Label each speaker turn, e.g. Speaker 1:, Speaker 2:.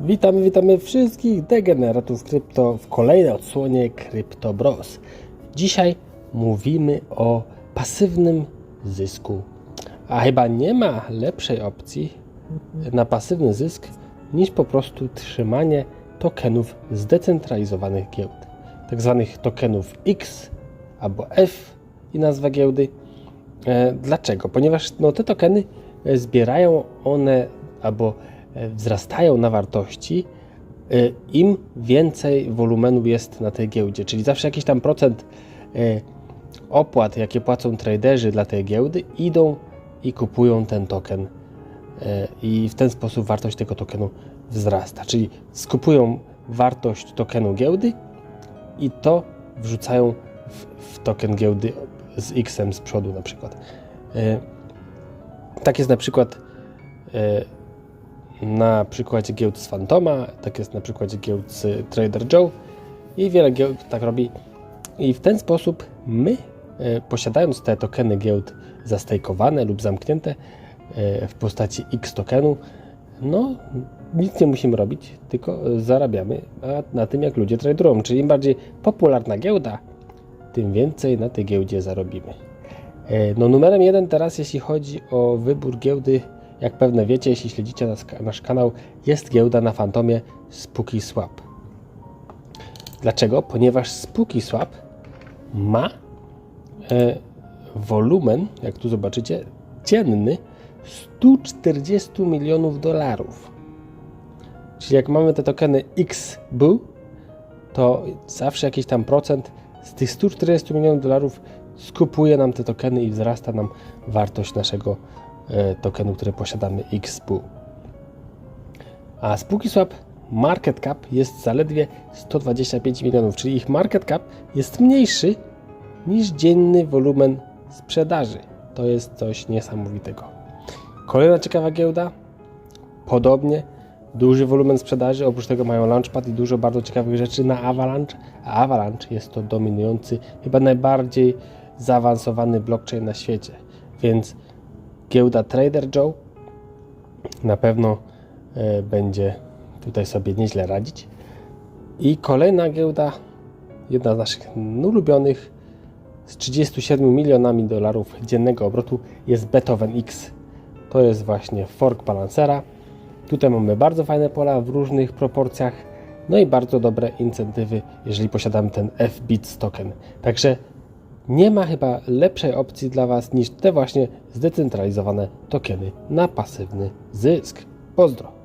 Speaker 1: Witamy, witamy wszystkich degeneratów krypto w kolejnej odsłonie Crypto Bros. Dzisiaj mówimy o pasywnym zysku. A chyba nie ma lepszej opcji na pasywny zysk niż po prostu trzymanie tokenów zdecentralizowanych giełd. Tak zwanych tokenów X albo F i nazwa giełdy. E, Dlaczego? Ponieważ no, te tokeny e, zbierają one albo wzrastają na wartości, e, im więcej wolumenu jest na tej giełdzie. Czyli zawsze jakiś tam procent e, opłat, jakie płacą traderzy dla tej giełdy, idą i kupują ten token. E, I w ten sposób wartość tego tokenu wzrasta. Czyli skupują wartość tokenu giełdy i to wrzucają w, w token giełdy z X-em z przodu na przykład. Tak jest na przykład na przykładzie giełd z Fantoma, tak jest na przykładzie giełd z Trader Joe i wiele giełd tak robi. I w ten sposób my, e, posiadając te tokeny giełd zastejkowane lub zamknięte e, w postaci X tokenu, no nic nie musimy robić, tylko zarabiamy na tym, jak ludzie tradują. Czyli im bardziej popularna giełda, tym więcej na tej giełdzie zarobimy. E, No numerem jeden teraz, jeśli chodzi o wybór giełdy, jak pewne wiecie, jeśli śledzicie nas, nasz kanał, jest giełda na Fantomie Spooky Swap. Dlaczego? Ponieważ Spooky Swap ma e, wolumen, jak tu zobaczycie, dzienny 140 milionów dolarów. Czyli jak mamy te tokeny XBU, to zawsze jakiś tam procent z tych 140 milionów dolarów skupuje nam te tokeny i wzrasta nam wartość naszego tokenu, który posiadamy XBU. A SpookySwap market cap jest zaledwie 125 milionów, czyli ich market cap jest mniejszy niż dzienny wolumen sprzedaży. To jest coś niesamowitego. Kolejna ciekawa giełda, podobnie duży wolumen sprzedaży, oprócz tego mają Launchpad i dużo bardzo ciekawych rzeczy na Avalanche, a Avalanche jest to dominujący, chyba najbardziej zaawansowany blockchain na świecie, więc giełda Trader Joe na pewno e, będzie tutaj sobie nieźle radzić. I kolejna giełda, jedna z naszych ulubionych, z 37 milionami dolarów dziennego obrotu jest Beethoven X. To jest właśnie fork balancera. Tutaj mamy bardzo fajne pola w różnych proporcjach, no i bardzo dobre incentywy, jeżeli posiadamy ten FBITS token. Także nie ma chyba lepszej opcji dla Was niż te właśnie zdecentralizowane tokeny na pasywny zysk. Pozdro!